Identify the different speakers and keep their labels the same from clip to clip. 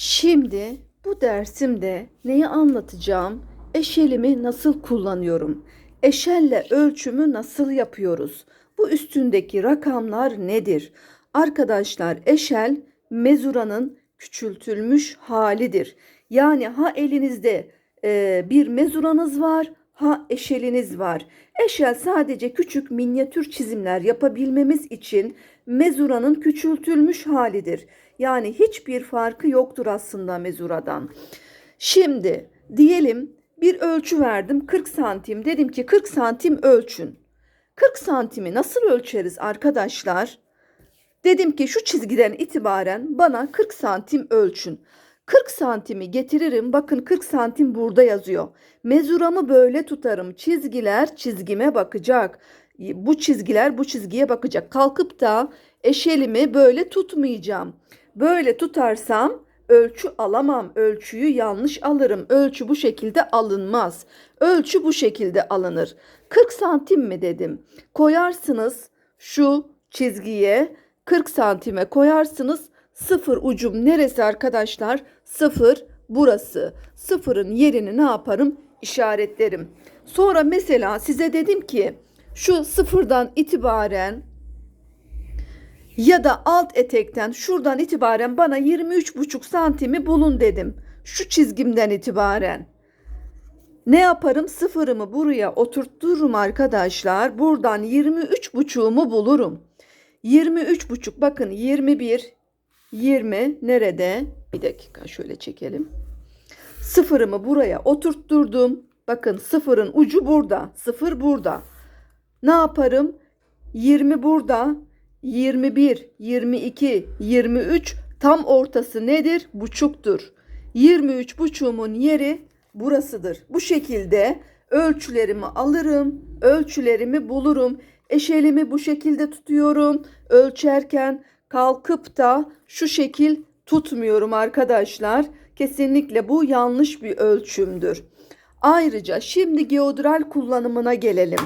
Speaker 1: Şimdi bu dersimde neyi anlatacağım? Eşelimi nasıl kullanıyorum? Eşelle ölçümü nasıl yapıyoruz? Bu üstündeki rakamlar nedir? Arkadaşlar eşel mezuranın küçültülmüş halidir. Yani ha elinizde e, bir mezuranız var ha eşeliniz var. Eşel sadece küçük minyatür çizimler yapabilmemiz için mezuranın küçültülmüş halidir. Yani hiçbir farkı yoktur aslında mezuradan. Şimdi diyelim bir ölçü verdim 40 santim. Dedim ki 40 santim ölçün. 40 santimi nasıl ölçeriz arkadaşlar? Dedim ki şu çizgiden itibaren bana 40 santim ölçün. 40 santimi getiririm. Bakın 40 santim burada yazıyor. Mezuramı böyle tutarım. Çizgiler çizgime bakacak. Bu çizgiler bu çizgiye bakacak. Kalkıp da eşelimi böyle tutmayacağım. Böyle tutarsam ölçü alamam. Ölçüyü yanlış alırım. Ölçü bu şekilde alınmaz. Ölçü bu şekilde alınır. 40 santim mi dedim. Koyarsınız şu çizgiye 40 santime koyarsınız. Sıfır ucum neresi arkadaşlar? Sıfır burası. Sıfırın yerini ne yaparım? İşaretlerim. Sonra mesela size dedim ki şu sıfırdan itibaren ya da alt etekten şuradan itibaren bana 23,5 santimi bulun dedim. Şu çizgimden itibaren. Ne yaparım? Sıfırımı buraya oturttururum arkadaşlar. Buradan 23,5'umu bulurum. 23,5 bakın 21, 20 nerede? Bir dakika şöyle çekelim. Sıfırımı buraya oturtturdum. Bakın sıfırın ucu burada. Sıfır burada. Ne yaparım? 20 burada. 21, 22, 23 tam ortası nedir? Buçuktur. 23 buçuğumun yeri burasıdır. Bu şekilde ölçülerimi alırım, ölçülerimi bulurum. Eşelimi bu şekilde tutuyorum. Ölçerken kalkıp da şu şekil tutmuyorum arkadaşlar. Kesinlikle bu yanlış bir ölçümdür. Ayrıca şimdi geodral kullanımına gelelim.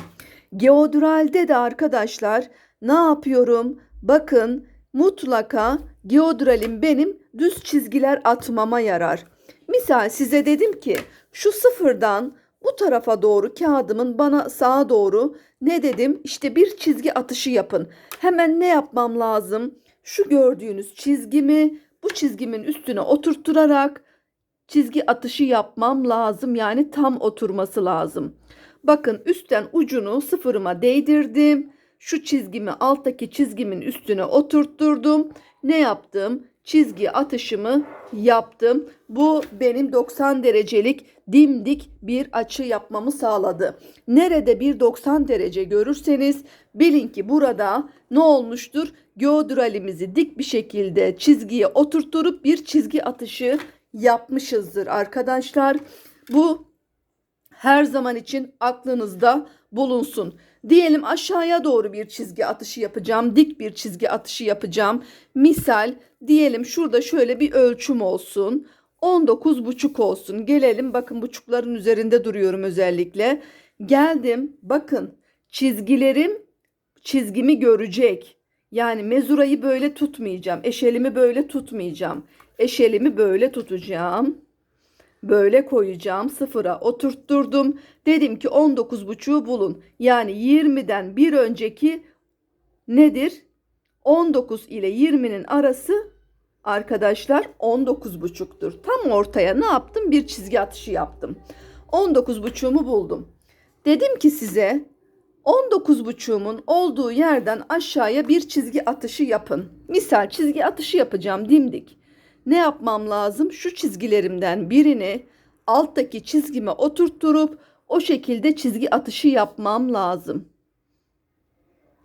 Speaker 1: Geodralde de arkadaşlar ne yapıyorum? Bakın mutlaka geodralim benim düz çizgiler atmama yarar. Misal size dedim ki şu sıfırdan bu tarafa doğru kağıdımın bana sağa doğru ne dedim? İşte bir çizgi atışı yapın. Hemen ne yapmam lazım? Şu gördüğünüz çizgimi bu çizgimin üstüne oturtturarak çizgi atışı yapmam lazım. Yani tam oturması lazım. Bakın üstten ucunu sıfırıma değdirdim. Şu çizgimi alttaki çizgimin üstüne oturtturdum. Ne yaptım? Çizgi atışımı yaptım. Bu benim 90 derecelik dimdik bir açı yapmamı sağladı. Nerede bir 90 derece görürseniz bilin ki burada ne olmuştur? Geodralimizi dik bir şekilde çizgiye oturtturup bir çizgi atışı yapmışızdır arkadaşlar. Bu her zaman için aklınızda bulunsun. Diyelim aşağıya doğru bir çizgi atışı yapacağım. Dik bir çizgi atışı yapacağım. Misal diyelim şurada şöyle bir ölçüm olsun. 19 buçuk olsun. Gelelim bakın buçukların üzerinde duruyorum özellikle. Geldim bakın çizgilerim çizgimi görecek. Yani mezurayı böyle tutmayacağım. Eşelimi böyle tutmayacağım. Eşelimi böyle tutacağım. Böyle koyacağım sıfıra oturtturdum. Dedim ki 19,5'u bulun. Yani 20'den bir önceki nedir? 19 ile 20'nin arası arkadaşlar 19,5'tur. Tam ortaya ne yaptım? Bir çizgi atışı yaptım. 19,5'umu buldum. Dedim ki size 19,5'umun olduğu yerden aşağıya bir çizgi atışı yapın. Misal çizgi atışı yapacağım dimdik ne yapmam lazım? Şu çizgilerimden birini alttaki çizgime oturtturup o şekilde çizgi atışı yapmam lazım.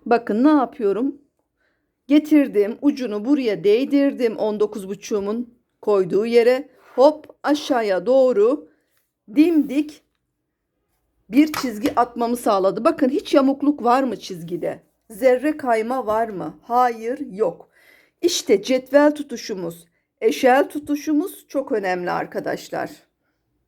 Speaker 1: Bakın ne yapıyorum? Getirdim ucunu buraya değdirdim 19.5'umun koyduğu yere hop aşağıya doğru dimdik bir çizgi atmamı sağladı. Bakın hiç yamukluk var mı çizgide? Zerre kayma var mı? Hayır yok. İşte cetvel tutuşumuz Eşel tutuşumuz çok önemli arkadaşlar.